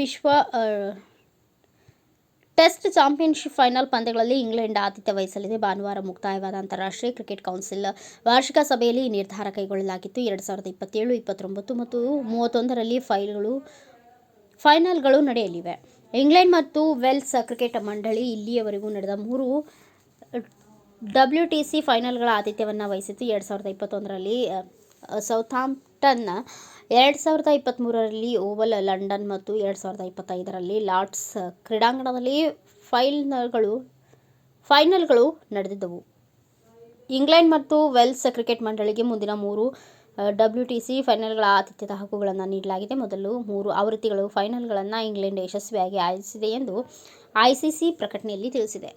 ವಿಶ್ವ test championship final ಪಂದ್ಯಗಳಲ್ಲಿ England ಆತಿಥ್ಯ ವಹಿಸಲಿದೆ. ಭಾನುವಾರ ಮುಕ್ತಾಯವಾದ ಅಂತಾರಾಷ್ಟ್ರೀಯ ಕ್ರಿಕೆಟ್ ಕೌನ್ಸಿಲ್ ವಾರ್ಷಿಕ ಸಭೆಯಲ್ಲಿ ಈ ನಿರ್ಧಾರ ಕೈಗೊಳ್ಳಲಾಗಿತ್ತು. ಎರಡು ಸಾವಿರದ ಇಪ್ಪತ್ತೇಳು, ಇಪ್ಪತ್ತೊಂಬತ್ತು ಮತ್ತು ಮೂವತ್ತೊಂದರಲ್ಲಿ ಫೈಲ್ಗಳು, ಫೈನಲ್ಗಳು ನಡೆಯಲಿವೆ. ಇಂಗ್ಲೆಂಡ್ ಮತ್ತು ವೆಲ್ಸ್ ಕ್ರಿಕೆಟ್ ಮಂಡಳಿ ಇಲ್ಲಿಯವರೆಗೂ ನಡೆದ ಮೂರು, ಡಬ್ಲ್ಯೂ ಟಿ ಸಿ ಫೈನಲ್ಗಳ ಆತಿಥ್ಯವನ್ನು ವಹಿಸಿತ್ತು. ಎರಡು ಸಾವಿರದ ಇಪ್ಪತ್ತೊಂದರಲ್ಲಿ ಸೌಥಾಂಪ್ಟನ್ ಎರಡು ಸಾವಿರದ ಇಪ್ಪತ್ತ್ಮೂರರಲ್ಲಿ ಓವಲ್, ಲಂಡನ್ ಮತ್ತು ಎರಡು ಸಾವಿರದ ಇಪ್ಪತ್ತೈದರಲ್ಲಿ ಲಾರ್ಡ್ಸ್ ಕ್ರೀಡಾಂಗಣದಲ್ಲಿ ಫೈನಲ್ಗಳು ಫೈನಲ್ಗಳು ನಡೆದಿದ್ದವು. ಇಂಗ್ಲೆಂಡ್ ಮತ್ತು ವೆಲ್ಸ್ ಕ್ರಿಕೆಟ್ ಮಂಡಳಿಗೆ ಮುಂದಿನ ಮೂರು ಡಬ್ಲ್ಯೂ ಟಿ ಸಿ ಫೈನಲ್ಗಳ ಆತಿಥ್ಯದ ಹಕ್ಕುಗಳನ್ನು ನೀಡಲಾಗಿದೆ. ಮೊದಲು ಮೂರು ಆವೃತ್ತಿಗಳು ಫೈನಲ್ಗಳನ್ನು ಇಂಗ್ಲೆಂಡ್ ಯಶಸ್ವಿಯಾಗಿ ಆಯೋಜಿಸಿದೆ ಎಂದು ಐಸಿಸಿ ಪ್ರಕಟಣೆಯಲ್ಲಿ ತಿಳಿಸಿದೆ.